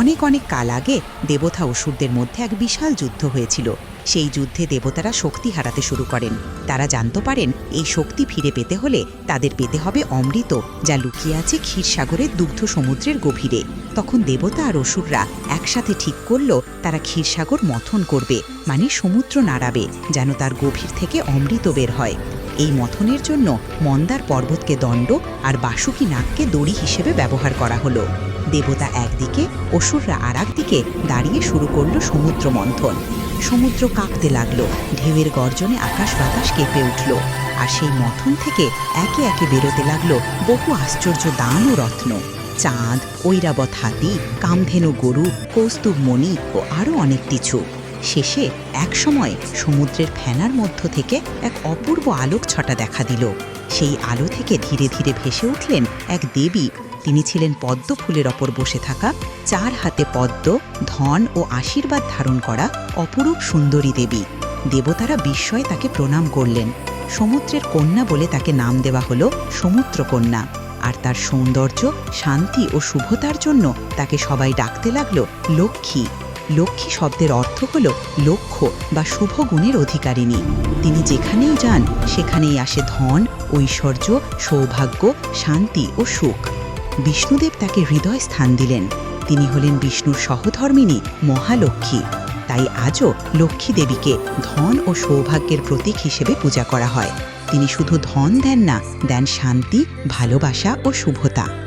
অনেক অনেক কাল আগে দেবতা অসুরদের মধ্যে এক বিশাল যুদ্ধ হয়েছিল। সেই যুদ্ধে দেবতারা শক্তি হারাতে শুরু করেন। তারা জানতে পারেন, এই শক্তি ফিরে পেতে হলে তাদের পেতে হবে অমৃত, যা লুকিয়ে আছে ক্ষীরসাগরের দুগ্ধ সমুদ্রের গভীরে। তখন দেবতা আর অসুররা একসাথে ঠিক করল, তারা ক্ষীরসাগর মথন করবে মানে সমুদ্র নাড়াবে, যেন তার গভীর থেকে অমৃত বের হয়। এই মথনের জন্য মন্দার পর্বতকে দণ্ড আর বাসুকি নাগকে দড়ি হিসেবে ব্যবহার করা হলো। দেবতা একদিকে, অসুররা আর দিকে দাঁড়িয়ে শুরু করল সমুদ্র মন্থন সমুদ্র কাঁপতে লাগল, ঢেউয়ের গর্জনে আকাশ বাতাস কেঁপে উঠল, আর সেই মথন থেকে একে একে বেরোতে লাগল বহু আশ্চর্য দান ও রত্ন। চাঁদ, ঐরাবত হাতি, কামধেনু গরু কৌস্তুভ মণি ও আরও অনেক কিছু। শেষে এক সময় সমুদ্রের ফেনার মধ্য থেকে এক অপূর্ব আলোক ছটা দেখা দিল। সেই আলো থেকে ধীরে ধীরে ভেসে উঠলেন এক দেবী। তিনি ছিলেন পদ্ম ফুলের ওপর বসে থাকা, চার হাতে পদ্ম, ধন ও আশীর্বাদ ধারণ করা অপরূপ সুন্দরী দেবী। দেবতারা বিস্ময়ে তাকে প্রণাম করলেন। সমুদ্রের কন্যা বলে তাকে নাম দেওয়া হলো সমুদ্র কন্যা আর তার সৌন্দর্য, শান্তি ও শুভতার জন্য তাকে সবাই ডাকতে লাগল লক্ষ্মী। লক্ষ্মী শব্দের অর্থ হল লক্ষ্য বা শুভ গুণের অধিকারিণী। তিনি যেখানেই যান, সেখানেই আসে ধন, ঐশ্বর্য, সৌভাগ্য, শান্তি ও সুখ। বিষ্ণুদেব তাকে হৃদয় স্থান দিলেন। তিনি হলেন বিষ্ণুর সহধর্মিণী মহালক্ষ্মী। তাই আজও লক্ষ্মী দেবীকে ধন ও সৌভাগ্যের প্রতীক হিসেবে পূজা করা হয়। তিনি শুধু ধন দেন না, দেন শান্তি, ভালোবাসা ও শুভতা।